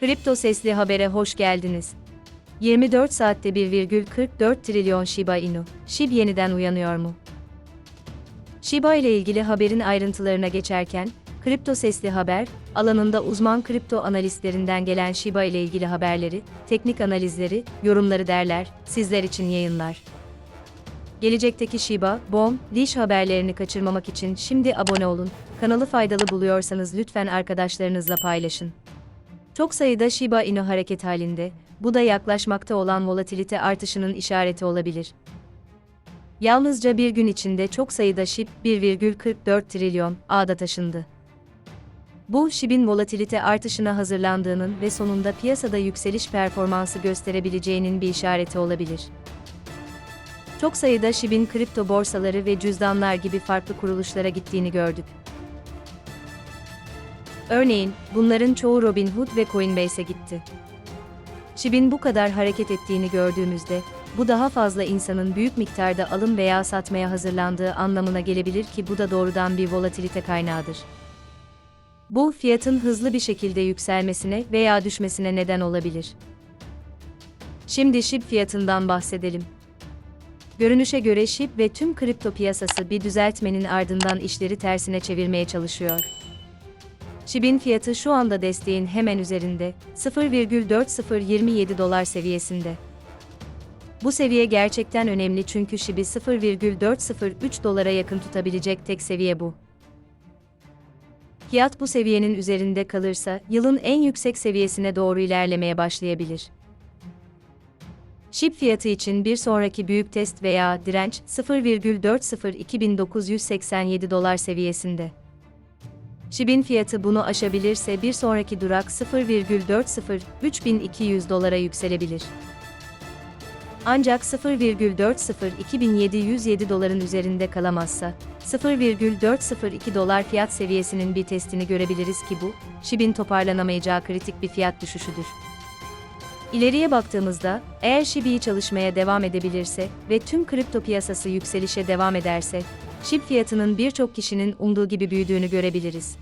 Kripto Sesli Haber'e hoş geldiniz. 24 saatte 1,44 trilyon Shiba Inu. SHIB yeniden uyanıyor mu? Shiba ile ilgili haberin ayrıntılarına geçerken, Kripto Sesli Haber, alanında uzman kripto analistlerinden gelen Shiba ile ilgili haberleri, teknik analizleri, yorumları derler, sizler için yayınlar. Gelecekteki Shiba, BOM, Liş haberlerini kaçırmamak için şimdi abone olun. Kanalı faydalı buluyorsanız lütfen arkadaşlarınızla paylaşın. Çok sayıda Shiba Inu hareket halinde, bu da yaklaşmakta olan volatilite artışının işareti olabilir. Yalnızca bir gün içinde çok sayıda SHIB 1,44 trilyon ağda taşındı. Bu SHIB'in volatilite artışına hazırlandığının ve sonunda piyasada yükseliş performansı gösterebileceğinin bir işareti olabilir. Çok sayıda SHIB'in kripto borsaları ve cüzdanlar gibi farklı kuruluşlara gittiğini gördük. Örneğin, bunların çoğu Robinhood ve Coinbase'e gitti. SHIB'in bu kadar hareket ettiğini gördüğümüzde, bu daha fazla insanın büyük miktarda alım veya satmaya hazırlandığı anlamına gelebilir ki bu da doğrudan bir volatilite kaynağıdır. Bu, fiyatın hızlı bir şekilde yükselmesine veya düşmesine neden olabilir. Şimdi SHIB fiyatından bahsedelim. Görünüşe göre SHIB ve tüm kripto piyasası bir düzeltmenin ardından işleri tersine çevirmeye çalışıyor. SHIB'in fiyatı şu anda desteğin hemen üzerinde, 0,4027 dolar seviyesinde. Bu seviye gerçekten önemli çünkü SHIB'i 0,403 dolara yakın tutabilecek tek seviye bu. Fiyat bu seviyenin üzerinde kalırsa, yılın en yüksek seviyesine doğru ilerlemeye başlayabilir. SHIB fiyatı için bir sonraki büyük test veya direnç 0,402.987 dolar seviyesinde. SHIB'in fiyatı bunu aşabilirse bir sonraki durak 0,403200 dolara yükselebilir. Ancak 0,402.707 doların üzerinde kalamazsa, 0,402 dolar fiyat seviyesinin bir testini görebiliriz ki bu, SHIB'in toparlanamayacağı kritik bir fiyat düşüşüdür. İleriye baktığımızda, eğer SHIB iyi çalışmaya devam edebilirse ve tüm kripto piyasası yükselişe devam ederse, SHIB fiyatının birçok kişinin umduğu gibi büyüdüğünü görebiliriz.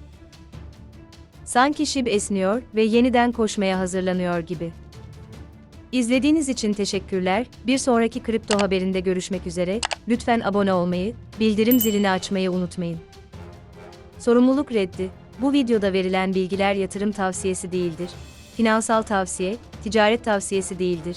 Sanki SHIB esniyor ve yeniden koşmaya hazırlanıyor gibi. İzlediğiniz için teşekkürler. Bir sonraki kripto haberinde görüşmek üzere. Lütfen abone olmayı, bildirim zilini açmayı unutmayın. Sorumluluk reddi. Bu videoda verilen bilgiler yatırım tavsiyesi değildir. Finansal tavsiye, ticaret tavsiyesi değildir.